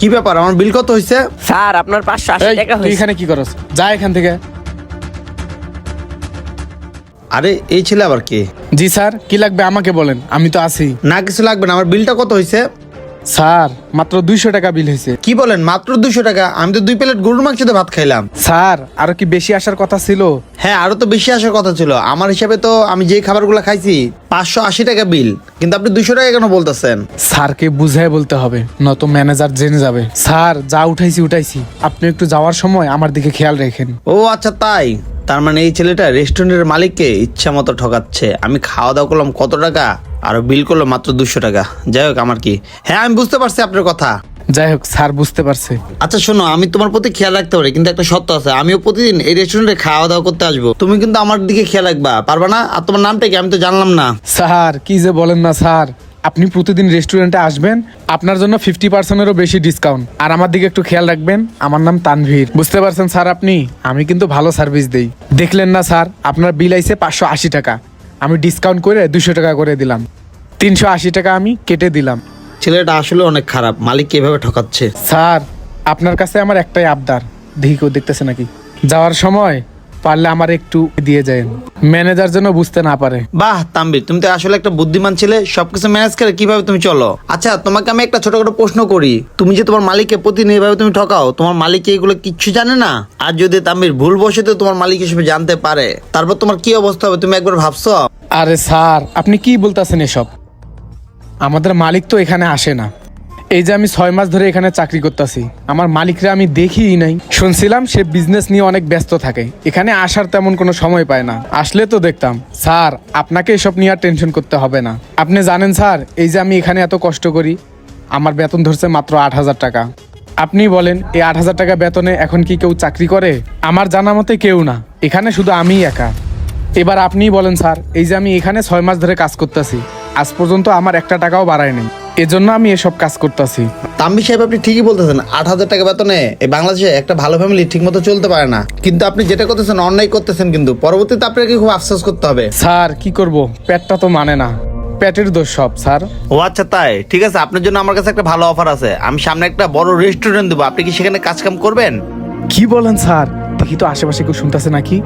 কি ব্যাপার? আমার বিল কত হয়েছে স্যার আপনার পাঁচশো আশি টাকা তুই হয়েছে এখানে কি করস? যা এখান থেকে। আরে এই ছেলে আবার কে? জি স্যার কি লাগবে আমাকে বলেন? আমি তো আছি। না কিছু লাগবে না। আমার বিলটা কত হয়েছে স্যার মাত্র দুইশো টাকা বিল হয়েছে। কি বলেন মাত্র দুশো টাকা? আমি তো দুই প্লেট গরুর মাংস দিয়ে ভাত খাইলাম। স্যার আরও কি বেশি আসার কথা ছিল? হ্যাঁ আরও তো বেশি আসার কথা ছিল। আমার হিসাবে তো আমি যে খাবারগুলো খাইছি পাঁচশো আশি টাকা বিল। কিন্তু আপনি দুশো টাকা কেন বলতেছেন? স্যারকে বুঝাই বলতে হবে নত ম্যানেজার জেনে যাবে। স্যার যা উঠাইছি উঠাইছি। আপনি একটু যাওয়ার সময় আমার দিকে খেয়াল রেখেন। ও আচ্ছা তাই? তার মানে এই ছেলেটা রেস্টুরেন্টের মালিককে ইচ্ছা মতো ঠকাচ্ছে। আমি খাওয়া দাওয়া করলাম কত টাকা? আর বিল করল মাত্র দুশো টাকা। যাই হোক আমার কি? হ্যাঁ আমি বুঝতে পারছি আপনার কথা। যাই হোক স্যার বুঝতে পারছে। আচ্ছা শোনো আমি তোমার প্রতি খেয়াল রাখতে পারি কিন্তু একটা সত্য আছে। আমিও প্রতিদিন এই রেস্টুরেন্টে খাওয়া দাওয়া করতে আসব। তুমি কিন্তু আমার দিকে খেয়াল রাখবা। পারবা না? আর তোমার নামটা কি? আমি তো জানলাম না। স্যার কি যে বলেন না স্যার। আপনি প্রতিদিন রেস্টুরেন্টে আসবেন আপনার জন্য ফিফটি পার্সেন্টেরও বেশি ডিসকাউন্ট আর আমার দিকে একটু খেয়াল রাখবেন আমার নাম তানভীর। বুঝতে পারছেন স্যার আপনি? আমি কিন্তু ভালো সার্ভিস দেই। দেখলেন না স্যার আপনার বিল আইছে পাঁচশো আশি টাকা। আমি ডিসকাউন্ট করে দুশো টাকা করে দিলাম। তিনশো আশি টাকা আমি কেটে দিলাম। ছেলেটা আসলে অনেক খারাপ মালিক এভাবে ঠকাচ্ছে। স্যার আপনার কাছে আমার একটাই আবদার দেখি কেউ দেখতেছে নাকি। যাওয়ার সময় পারলে আমার একটু দিয়ে যায় ম্যানেজার যেন বুঝতে না পারে। বাহ তাম্বির তুমি তো আসলে একটা বুদ্ধিমান ছেলে সবকিছু ম্যানেজ করে কীভাবে তুমি চলো? আচ্ছা তোমাকে আমি একটা ছোটখাটো প্রশ্ন করি। তুমি যে তোমার মালিককে প্রতিদিন এইভাবে তুমি ঠকাও তোমার মালিক এগুলো কিচ্ছু জানে না? আর যদি তাম্বির ভুল বসে তোমার মালিক হিসেবে জানতে পারে তারপর তোমার কি অবস্থা হবে তুমি একবার ভাবছ? আরে স্যার আপনি কি বলতেছেন এসব? আমাদের মালিক তো এখানে আসে না। এই যে আমি ছয় মাস ধরে এখানে চাকরি করতেছি, আমার মালিকরা আমি দেখিই নাই। শুনছিলাম সে বিজনেস নিয়ে অনেক ব্যস্ত থাকে, এখানে আসার তেমন কোনো সময় পায় না। আসলে তো দেখতাম, স্যার, আপনাকে এসব নিয়ে আর টেনশন করতে হবে না। আপনি জানেন স্যার, এই যে আমি এখানে এত কষ্ট করি, আমার বেতন ধরছে মাত্র আট হাজার টাকা। আপনি বলেন এই আট হাজার টাকা বেতনে এখন কি কেউ চাকরি করে? আমার জানা মতে কেউ না, এখানে শুধু আমিই একা। এবার আপনিই বলেন, স্যার, এই যে আমি এখানে ছয় মাস ধরে কাজ করতেছি আজ পর্যন্ত আমার একটা টাকাও বাড়ায়নি এজন্য আমি এসব কাজ করতেছি। তাম্বি সাহেব আপনি ঠিকই বলতেছেন আট হাজার টাকা বেতনে এই বাংলাদেশে একটা ভালো ফ্যামিলি ঠিক মতো চলতে পারে না। কিন্তু আপনি যেটা করতেছেন অন্যায় করতেছেন কিন্তু। পরবর্তীতে আপনাকে খুব আফসোস করতে হবে। স্যার কি করব? পেটটা তো মানে না। পেটের দোষ সব স্যার। ও আচ্ছা তাই। ঠিক আছে আপনার জন্য আমার কাছে একটা ভালো অফার আছে। আমি সামনে একটা বড় রেস্টুরেন্ট দেবো। আপনি কি সেখানে কাজ কাম করবেন? কি বলেন স্যার? দেখি তো আশেপাশে কেউ শুনতেছে নাকি?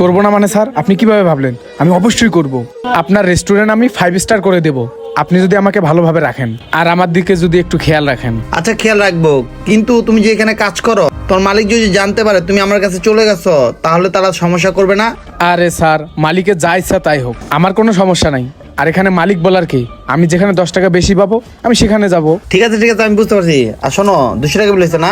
করব না মানে স্যার? আপনি কীভাবে ভাবলেন? আমি অবশ্যই করব। আপনার রেস্টুরেন্ট আমি ফাইভ স্টার করে দেব। আপনি যদি আমাকে ভালোভাবে রাখেন আর আমার দিকে যদি একটু খেয়াল রাখেন। আচ্ছা খেয়াল রাখব। কিন্তু তুমি যে এখানে কাজ করো তোর মালিক যদি জানতে পারে তুমি আমার কাছে চলে গেছো তাহলে তারা সমস্যা করবে না? আরে স্যার মালিকের যা ইচ্ছা তাই হোক। আমার কোনো সমস্যা নাই। আর এখানে মালিক বলার কি? আমি যেখানে দশ টাকা বেশি পাবো আমি সেখানে যাব। ঠিক আছে ঠিক আছে আমি বুঝতে পারছি। আর শোনো দুশো টাকা বলেছে না?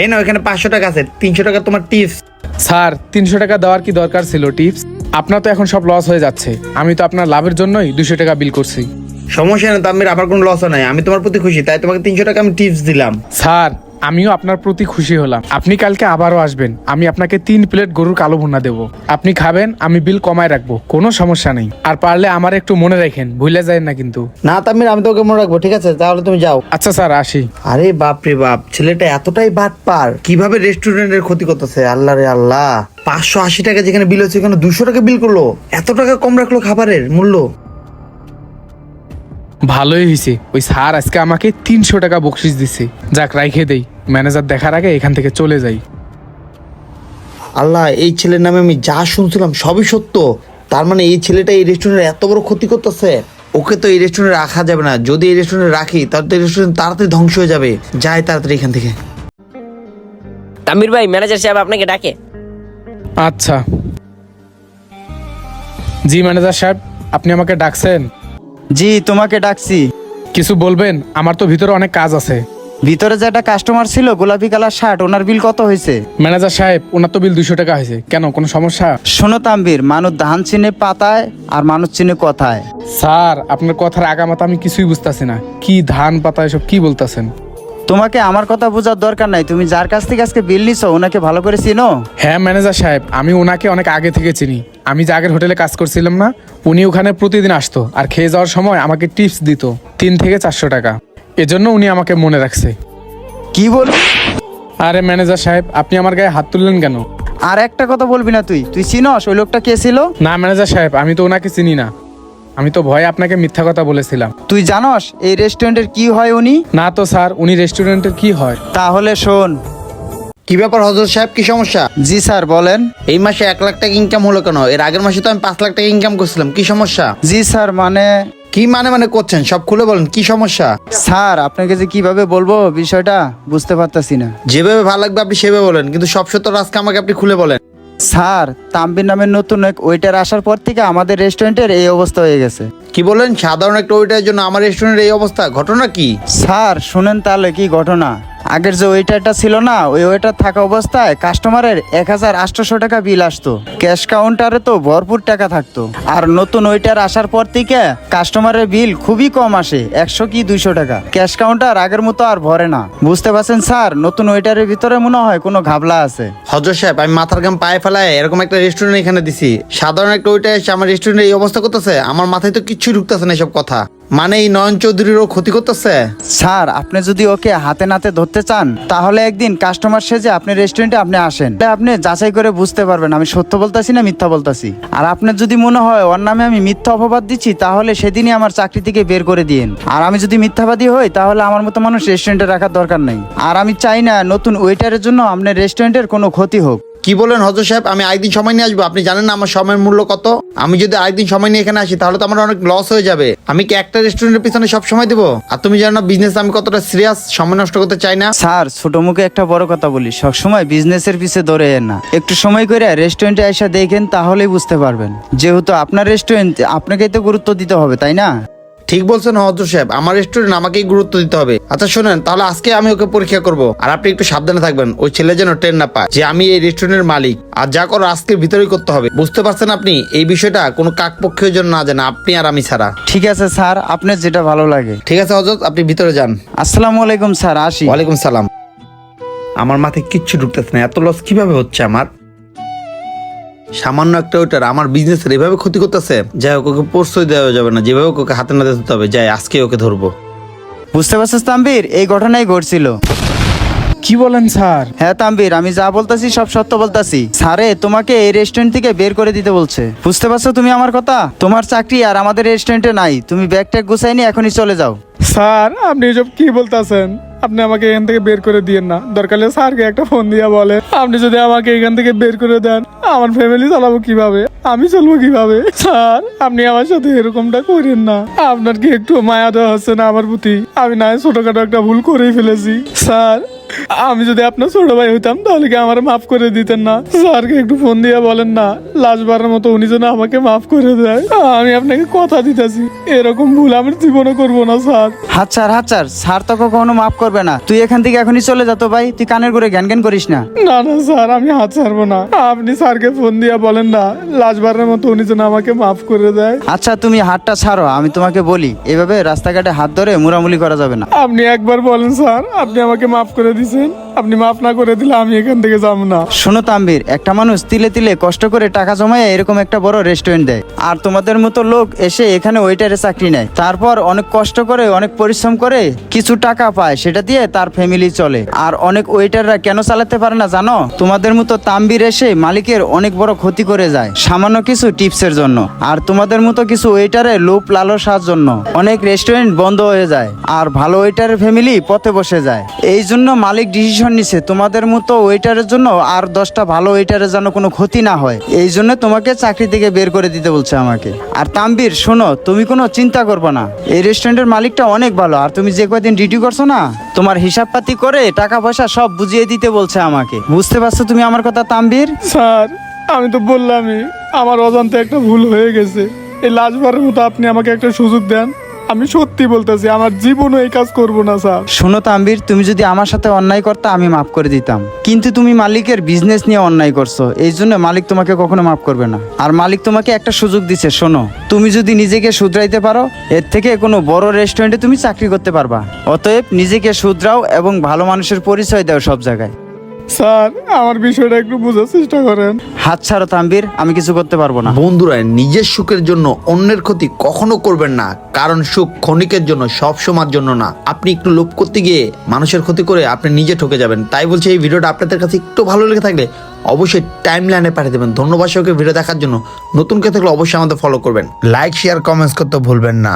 এই না ওইখানে পাঁচশো টাকা আছে তিনশো টাকা তোমার টিপস স্যার তিনশো টাকা দেওয়ার কি দরকার ছিল টিপস? আপনার তো এখন সব লস হয়ে যাচ্ছে। আমি তো আপনার লাভের জন্যই দুশো টাকা বিল করছি। সমস্যা নেই তামির আমার কোনো লসও নাই। আমি তোমার প্রতি খুশি তাই তোমাকে তিনশো টাকা আমি টিপস দিলাম। স্যার আমিও আপনার প্রতি খুশি হলাম। আপনি কালকে আবারও আসবেন। আমি আপনাকে তিন প্লেট গরুর কালো ভুনা দেবো। আপনি খাবেন আমি বিল কমায় রাখব। কোনো সমস্যা নেই। আর পারলে আমার একটু মনে রাখেন। ভুলে যায় না কিন্তু। না তামির আমি তোকে মনে রাখব ঠিক আছে? তাহলে তুমি যাও। আচ্ছা স্যার আসি। আরে বাপ রে বাপ ছেলেটা এতটাই বাদ পার কীভাবে রেস্টুরেন্টের ক্ষতি করতেছে? আল্লাহ রে আল্লাহ। পাঁচশো আশি টাকা যেখানে বিল হচ্ছে এখানে দুশো টাকা বিল করল। এত টাকা কম রাখল খাবারের মূল্য। ভালোই হয়েছে ওই স্যার আজকে আমাকে তিনশো টাকা বকশিস দিছে। যাক রাইখে দেই। ম্যানেজার দেখার আগে এখান থেকে চলে যাই। আল্লাহ এই ছেলের নামে আমি যা শুনছিলাম সবই সত্য। তার মানে এই ছেলেটা এই রেস্টুরেন্টে এত বড় ক্ষতি করতেছে। ওকে তো এই রেস্টুরেন্টে রাখা যাবে না। যদি এই রেস্টুরেন্টে রাখি তাহলে তো এই রেস্টুরেন্ট তাড়াতাড়ি ধ্বংস হয়ে যাবে। যাই তাড়াতাড়ি এখান থেকে। তামির ভাই ম্যানেজার সাহেব আপনাকে ডাকে। আচ্ছা। জি ম্যানেজার সাহেব আপনি আমাকে ডাকছেন? জি তোমাকে ডাকছি। কিছু বলবেন? আমার তো ভিতরে অনেক কাজ আছে। ভিতরে যে একটা কাস্টমার ছিল গোলাপি কালার শার্ট ওনার বিল কত হয়েছে? ম্যানেজার সাহেব ওনার তো বিল দুশো টাকা হয়েছে। কেন কোনো সমস্যা? শোনো তাম্বির মানুষ ধান চিনে পাতায় আর মানুষ চিনে কথায়। স্যার আপনার কথার আগামাতা আমি কিছুই বুঝতেছি না। কি ধান পাতা এসব কি বলতেছেন? তোমাকে আমার কথা বোঝার দরকার নাই। তুমি যার কাছ থেকে আজকে বিল নিছো ওনাকে ভালো করে চিনো? হ্যাঁ ম্যানেজার সাহেব আমি ওনাকে অনেক আগে থেকে চিনি। আমি যে আগের হোটেলে কাজ করছিলাম না উনি ওখানে প্রতিদিন আসতো। আর খেয়ে যাওয়ার সময় আমাকে টিপস দিত। তিন থেকে চারশো টাকা। এজন্য উনি আমাকে মনে রাখছে। কি বল? আরে ম্যানেজার সাহেব আপনি আমার গায়ে হাত তুললেন কেন? আর একটা কথা বলবি না তুই। তুই চিনস ওই লোকটা কে ছিল? না ম্যানেজার সাহেব আমি তো ওনাকে চিনি না। আমি তো ভয়ে আপনাকে মিথ্যা কথা বলেছিলাম। তুই জানস এই রেস্টুরেন্টের কি হয় উনি? না তো স্যার উনি রেস্টুরেন্টের কি হয়? তাহলে শোন। কি ব্যাপার হজরত সাহেব কি সমস্যা? জি স্যার বলেন। এই মাসে এক লাখ টাকা ইনকাম হলো কেন? এর আগের মাসে তো আমি পাঁচ লাখ টাকা ইনকাম করছিলাম কি সমস্যা? জি স্যার মানে কি মানে মানে করছেন? সব খুলে বলেন কি সমস্যা? স্যার আপনাকে যে কীভাবে বলব বিষয়টা বুঝতে পারতাছি না। যেভাবে ভালো লাগবে আপনি সেভাবে বলেন কিন্তু সব সত্য আজকে আমাকে আপনি খুলে বলেন। স্যার তাম্বির নামের নতুন এক ওয়েটার আসার পর থেকে আমাদের রেস্টুরেন্টের এই অবস্থা হয়ে গেছে। কি বলেন? সাধারণ একটা ওয়েটারের জন্য আমার রেস্টুরেন্টের এই অবস্থা ঘটনা কি? স্যার শুনেন তাহলে কি ঘটনা? আগের যে ওয়েটারটা ছিল না, ওই ওয়েটার থাকা অবস্থায় কাস্টমারের এক হাজার আটশোশো টাকা বিল আসতো। ক্যাশ কাউন্টারে তো ভরপুর টাকা থাকতো। আর নতুন ওয়েটার আসার পর থেকে কাস্টমারের বিল খুবই কম আসে, একশো কি দুইশো টাকা। ক্যাশ কাউন্টার আগের মতো আর ভরে না। বুঝতে পারছেন, স্যার? নতুন ওয়েটারের ভিতরে মনে হয় কোনো ঘাবলা আছে। হজর সাহেব, আমি মাথার গাম পায়ে ফেলায় এরকম একটা রেস্টুরেন্ট এখানে দিছি। সাধারণ একটা ওইটা এসে আমার রেস্টুরেন্টে এই অবস্থা করতেছে, আমার মাথায় তো কিচ্ছু ঢুকতেছে না এসব কথা। মানে এই নয়ন চৌধুরীরও ক্ষতি করতেছে? স্যার, আপনি যদি ওকে হাতে নাতে ধরতে চান, তাহলে একদিন কাস্টমার সেজে আপনি রেস্টুরেন্টে আপনি আসেন। আপনি যাচাই করে বুঝতে পারবেন, আমি সত্য বলতাছি না মিথ্যা বলতাছি। আর আপনার যদি মনে হয় ওর নামে আমি মিথ্যা অপবাদ দিচ্ছি, তাহলে সেদিনই আমার চাকরি থেকে বের করে দিয়েন। আর আমি যদি মিথ্যাবাদী হই, তাহলে আমার মতো মানুষ রেস্টুরেন্টে রাখার দরকার নেই। আর আমি চাই না নতুন ওয়েটারের জন্য আপনার রেস্টুরেন্টের কোনো ক্ষতি হোক। কি বলেন হজর সাহেব? আমি আরেকদিন সময় নিয়ে আসব। আপনি জানেন না আমার সময়ের মূল্য কত? আমি যদি আরেকদিন সময় নিয়ে এখানে আসি, তাহলে তো আমার অনেক লস হয়ে যাবে। আমি কি একটা রেস্টুরেন্টের পিছনে সব সময় দেবো? আর তুমি জানো না বিজনেস আমি কতটা সিরিয়াস সময় নষ্ট করতে চাই না? স্যার, ছোট মুখে একটা বড় কথা বলি। সব সবসময় বিজনেসের পিছে দৌড়ে না। একটু সময় করে রেস্টুরেন্টে এসে দেখেন, তাহলেই বুঝতে পারবেন। যেহেতু আপনার রেস্টুরেন্ট আপনাকেই তো গুরুত্ব দিতে হবে, তাই না? ঠিক বলছেন হজর সাহেব। আমার রেস্টুরেন্ট আমাকেই গুরুত্ব দিতে হবে। আচ্ছা শোনেন তাহলে আজকে আমি ওকে পরীক্ষা করব। আর আপনি একটু সাবধানে থাকবেন ওই ছেলে যেন ট্রেন না পায় যে আমি এই রেস্টুরেন্টের মালিক। আর যা করো আজকে ভিতরেই করতে হবে। বুঝতে পারছেন আপনি? এই বিষয়টা কোনো কাকপক্ষের জন্য না জানা আপনি আর আমি ছাড়া। ঠিক আছে স্যার আপনার যেটা ভালো লাগে। ঠিক আছে হজরত আপনি ভিতরে যান। আসসালামু আলাইকুম স্যার আসি। ওয়ালাইকুম সালাম। আমার মাথায় কিচ্ছু ঢুকতেছে না এত লস কীভাবে হচ্ছে আমার? সামান্য একটা ওটার আমার বিজনেসের এভাবে ক্ষতি করতেছে যাই হোক ওকে প্রশ্রয় দেওয়া যাবে না যেভাবে ওকে হাতে নাতে ধরতে হবে যাই আজকে ওকে ধরবো। বুঝতে পারছিস তাম্বির এই ঘটনাই ঘটছিল। কি বলেন স্যার? হ্যাঁ তাম্বির আমি যা বলতাছি সব সত্য বলতাছি। স্যারে তোমাকে এই রেস্টুরেন্ট থেকে বের করে দিতে বলছে। বুঝতে পারছ তুমি আমার কথা? তোমার চাকরি আর আমাদের রেস্টুরেন্টে নাই। তুমি ব্যাগ ট্যাগ গুছাই নিয়ে এখনই চলে যাও। স্যার আপনি এসব কি বলতেছেন? আপনি আমাকে এখান থেকে বের করে দিয়েন না। দরকার হলে স্যারকে একটা ফোন দিয়া বলে আপনি যদি আমাকে এখান থেকে বের করে দেন, আমার ফ্যামিলি চালাবো কীভাবে? আমি চলবো কীভাবে? স্যার, আপনি আমার সাথে এরকমটা করেন না। আপনার কি একটু মায়া দেওয়া হচ্ছে না আমার প্রতি? আমি না ছোটখাটো একটা ভুল করেই ফেলেছি। স্যার আমি যদি আপনার ছোট ভাই হইতাম তাহলে কি আমার মাফ করে দিতেন না? স্যারকে একটু ফোন দিয়া বলেন না লাস্টবারের মতো উনি যেন আমাকে মাফ করে দেয়। আমি আপনাকে কথা দিতেছি এরকম ভুল আমি জীবনও করব না স্যার। হাত হাত ছাড় স্যার তো কখনো মাফ করবে না। তুই এখান থেকে এখনই চলে যা তো ভাই তুই কানের করে জ্ঞান জ্ঞান করিস না। না না স্যার আমি হাত ছাড়বো না। আপনি স্যারকে ফোন দিয়া বলেন না লাস্টবারের মতো উনি যেন আমাকে মাফ করে দেয়। আচ্ছা তুমি হাতটা ছাড়ো আমি তোমাকে বলি। এভাবে রাস্তাঘাটে হাত ধরে মুরামুলি করা যাবে না। আপনি একবার বলেন স্যার আপনি আমাকে মাফ করে দিছেন আপনি মাফ না করে দিলে আমি এখান থেকে যাব না। শোনো তাম্বির, একটা মানুষ তিলে তিলে কষ্ট করে টাকা জমায় এরকম একটা বড় রেস্টুরেন্ট দেয়। আর তোমাদের মতো লোক এসে এখানে ওয়েটারে চাকরি নেয়। তারপর অনেক কষ্ট করে, অনেক পরিশ্রম করে কিছু টাকা পায়, সেটা দিয়ে তার ফ্যামিলি চলে। আর অনেক ওয়েটাররা কেন চালাতে পারে না জানো? তোমাদের মতো তাম্বির এসে মালিকের অনেক বড় ক্ষতি করে যায়, সামান্য কিছু টিপসের জন্য। আর তোমাদের মতো কিছু ওয়েটারে লোভ লালসার জন্য। অনেক রেস্টুরেন্ট বন্ধ হয়ে যায়, আর ভালো ওয়েটারের ফ্যামিলি পথে বসে যায়। এই জন্য মালিক ডিসিশন নিছে, তোমাদের মতো ওয়েটারের জন্য আর দশটা ভালো ওয়েটারের যেন কোনো ক্ষতি না হয়। এই জন্য তোমাকে চাকরি থেকে বের করে দিতে বলছে আমাকে। আর তাম্বির শোনো, তুমি কোনো চিন্তা করবে না। এই রেস্টুরেন্টের মালিকটা অনেক ভালো, আর তুমি যে কয়দিন ডিউটি করছ না, তোমার হিসাব পাতি করে টাকা পয়সা সব বুঝিয়ে দিতে বলছে আমাকে। বুঝতে পারছ তুমি আমার কথা তাম্বির স্যার, আমি তো বললামই, আমার অজান্তে একটা ভুল হয়ে গেছে। এই লাস্টবারের মতো আপনি আমাকে একটা সুযোগ দেন। আমি সত্যি বলতেছি, আমার জীবনও এই কাজ করব না, স্যার। শোনো তাম্বির তুমি যদি আমার সাথে অন্যায় করতে, আমি মাফ করে দিতাম। কিন্তু তুমি মালিকের বিজনেস নিয়ে অন্যায় করছ, এই জন্য মালিক তোমাকে কখনো মাফ করবে না। আর মালিক তোমাকে একটা সুযোগ দিছে, শোনো, তুমি যদি নিজেকে শুধরাইতে পারো, এর থেকে কোনো বড় রেস্টুরেন্টে তুমি চাকরি করতে পারবা। অতএব নিজেকে শুধরাও এবং ভালো মানুষের পরিচয় দাও সব জায়গায়। স্যার আমার বিষয়টা একটু বোঝার চেষ্টা করেন। হাত ছাড়ো তাম্বির আমি কিছু করতে পারব না। বন্ধুরা নিজের সুখের জন্য অন্যের ক্ষতি কখনো করবেন না কারণ সুখ ক্ষণিকের জন্য সব সময়ের জন্য না। আপনি একটু লোভ করতে গিয়ে মানুষের ক্ষতি করে আপনি নিজে ঠকে যাবেন। তাই বলছি এই ভিডিওটা আপনাদের কাছে একটু ভালো লেগে থাকলে অবশ্যই টাইম লাইনে পাঠিয়ে দেবেন। ধন্যবাদ সবাইকে ভিডিও দেখার জন্য। নতুন কেউ থাকলে অবশ্যই আমাদের ফলো করবেন। লাইক শেয়ার কমেন্টস করতে ভুলবেন না।